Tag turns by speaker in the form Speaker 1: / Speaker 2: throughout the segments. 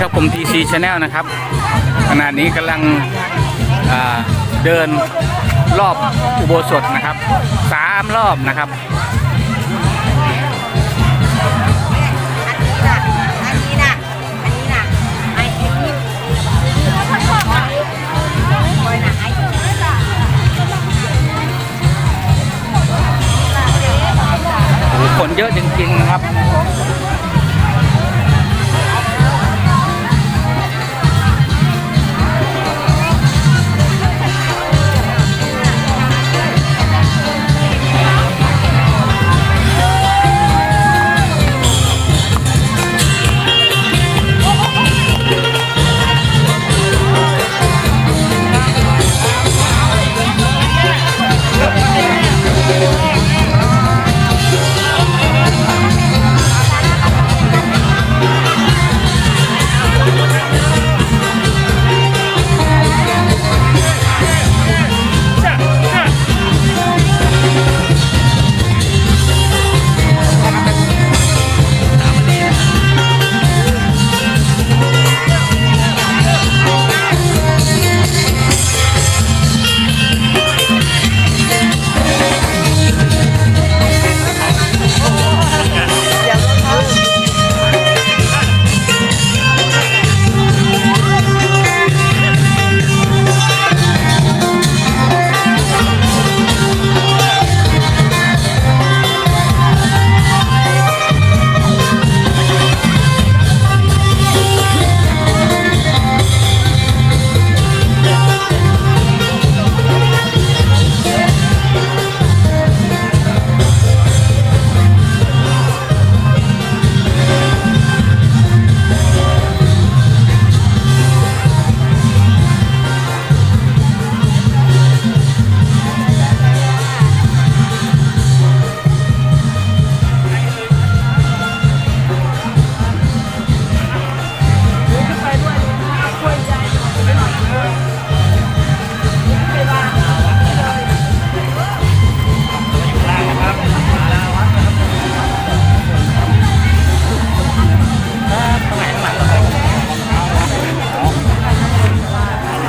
Speaker 1: ครับผม TC Channel นะครับขณะนี้กำลังเดินรอบอุโบสถนะครับสามรอบนะครับ
Speaker 2: อันนี้นะอันนี้นะไอ้ที่คอยนะไอ้
Speaker 1: โอ้โหคนเยอะจริงๆนะครับ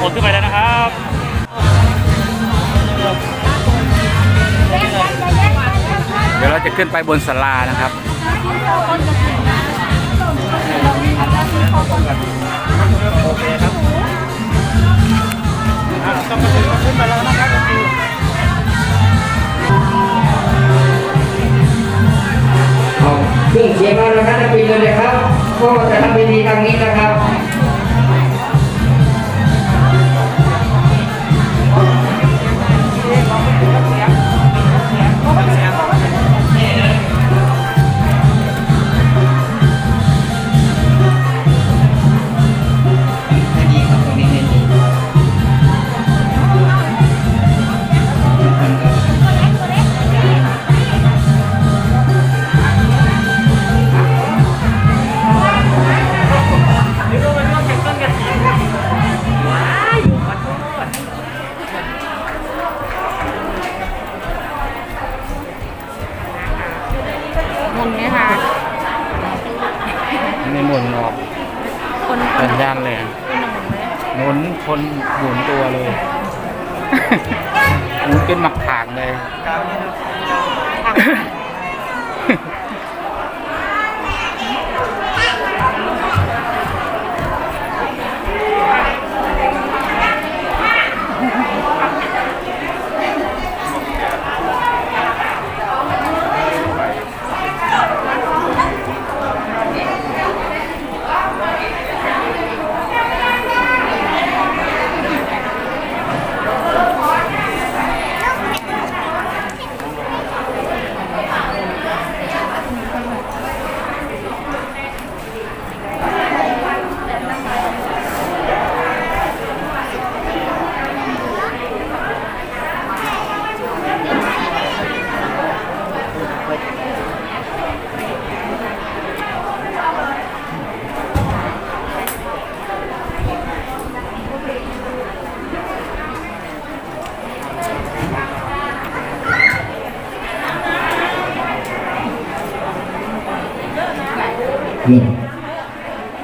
Speaker 3: ผมขึ้นไปแล้วนะครับ
Speaker 1: เดี๋ยวเราจะขึ้นไปบนศาลานะครับ
Speaker 3: ต้องมาถึงขึ้นไปแล้วนะครับ
Speaker 4: เอาเครื่องเสียงมาแล้วนะครับปีเลยนะครับก็จะทำพิธีทางนี้นะครับ
Speaker 2: หม
Speaker 1: หมุน
Speaker 2: คนหมุน
Speaker 1: ตัวเลย หมุนเป็นหมักผากเลย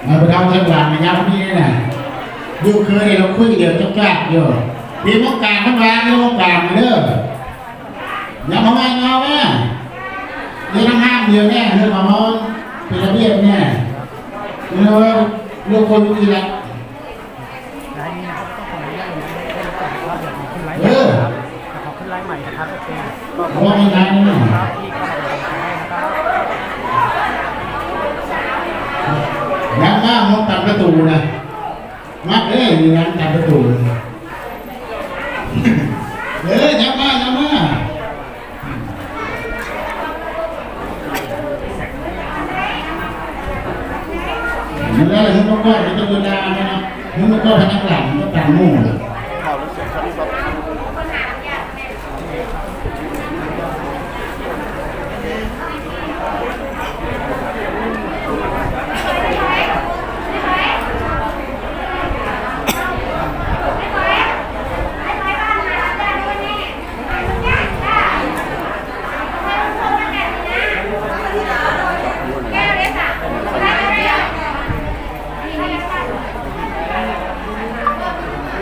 Speaker 5: นายประธานชข้างหลังนะครับนี่น่ะดูเคยเราคุยเดี๋ยวจักจักอยู่พี่มกกลางข้างหลังนี่มกกลางมาเด้ออย่ามาว่าเงาแม่เดี๋ยวห้ามเดียวแน่เรื่องของมันเป็นระเบียบแน่เรื่องลูกคนดีละเออ
Speaker 3: ขอขึ้นไลน์ใหม่นะครับโอเค
Speaker 5: ว่าไม่นานนี่
Speaker 3: ครับที่กำลังจะให้นะครับ
Speaker 5: ยังมาตัดประตูนะมักเอ้ยมีงานตัดประตูเออยังมายังมาเมื่อไรมึงก็ก็ดูดานะมึงก็พนักหลังก็ตัดมุ่ง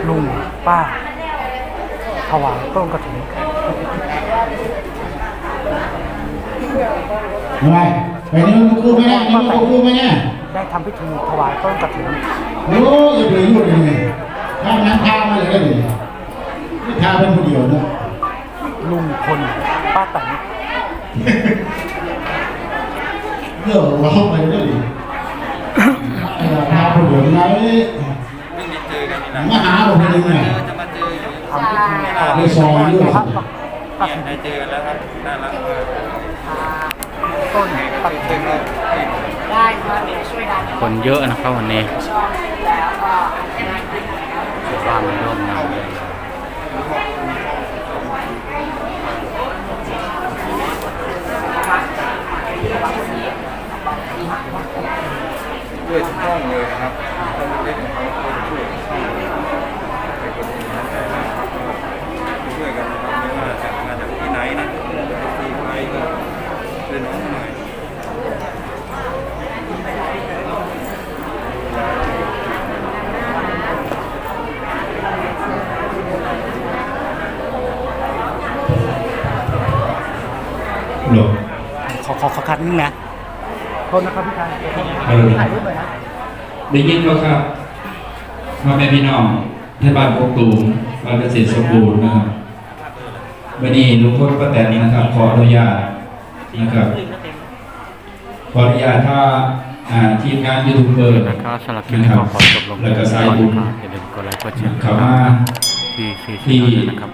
Speaker 3: ลุงป้า ถวายต้นกระถิ่น
Speaker 5: อะไรไปนี่มึงกู้ไม่ได้นี่มึงกู้ไม่ได้
Speaker 3: ได้ทำพิธีถวายต้นกระถิ่น
Speaker 5: โอ้ยอย่าไปยุ่งเลยถ้าน้ำทามาเลยก็ดีนี่ทาเป็นผู้เดียวเนาะ
Speaker 3: ลุงพลป้าแตน
Speaker 5: เรื่องเราไปได้ดีทาผู้เดียวไงมาหาเราคนนึงเนี่ย
Speaker 3: ทำพิธีถวาย
Speaker 5: ในซอยด้วย
Speaker 3: พระกฐิน
Speaker 6: ได้เจอกันแล้วครับน่ารักมาก
Speaker 3: ต้นกระถิ่น
Speaker 2: ได้ค่ะเดี๋ยวช่วยดัน
Speaker 1: คนเยอะนะครับวันนี้
Speaker 2: แล้วก็
Speaker 1: ว่างมาร่วมงานเลย
Speaker 6: ด้วยทุกห้องเลยนะครับห้องเล็กๆของเขาคนช่วยเป็นคนที่น่าใจมากช่วยกันนะครับไม่ว่าจะมาจากที่ไหนนะที่ใครก็ช่วยน้องหน่อย
Speaker 7: หลบ
Speaker 3: ขอขอขอคัดนิดนึงนะโทษนะครับพี่ชาย
Speaker 7: เออ
Speaker 3: ถ่ายรูปหน่อยนะ
Speaker 7: ได้ยินแล้วครับพ่อแม่พี่น้องที่บ้านโคกตูมบ้านเกษตรสมบูรณ์นะครับวันนี้ลุงพลป้าแตนนะครับ ขออนุญาตนะครับขออนุญาตถ้าอ่าทีมงานยูทูบเบอร์
Speaker 1: นะครับสำหรับคลิปนี้ก็ขอจบลง
Speaker 7: แล้วก็สาย
Speaker 1: ก่อน
Speaker 7: บุญ
Speaker 1: นะครับอย่าลืมกดไลค์กดแชร์
Speaker 7: เข้ามา
Speaker 1: ที่ที่
Speaker 7: ที่
Speaker 1: ที่นะครับ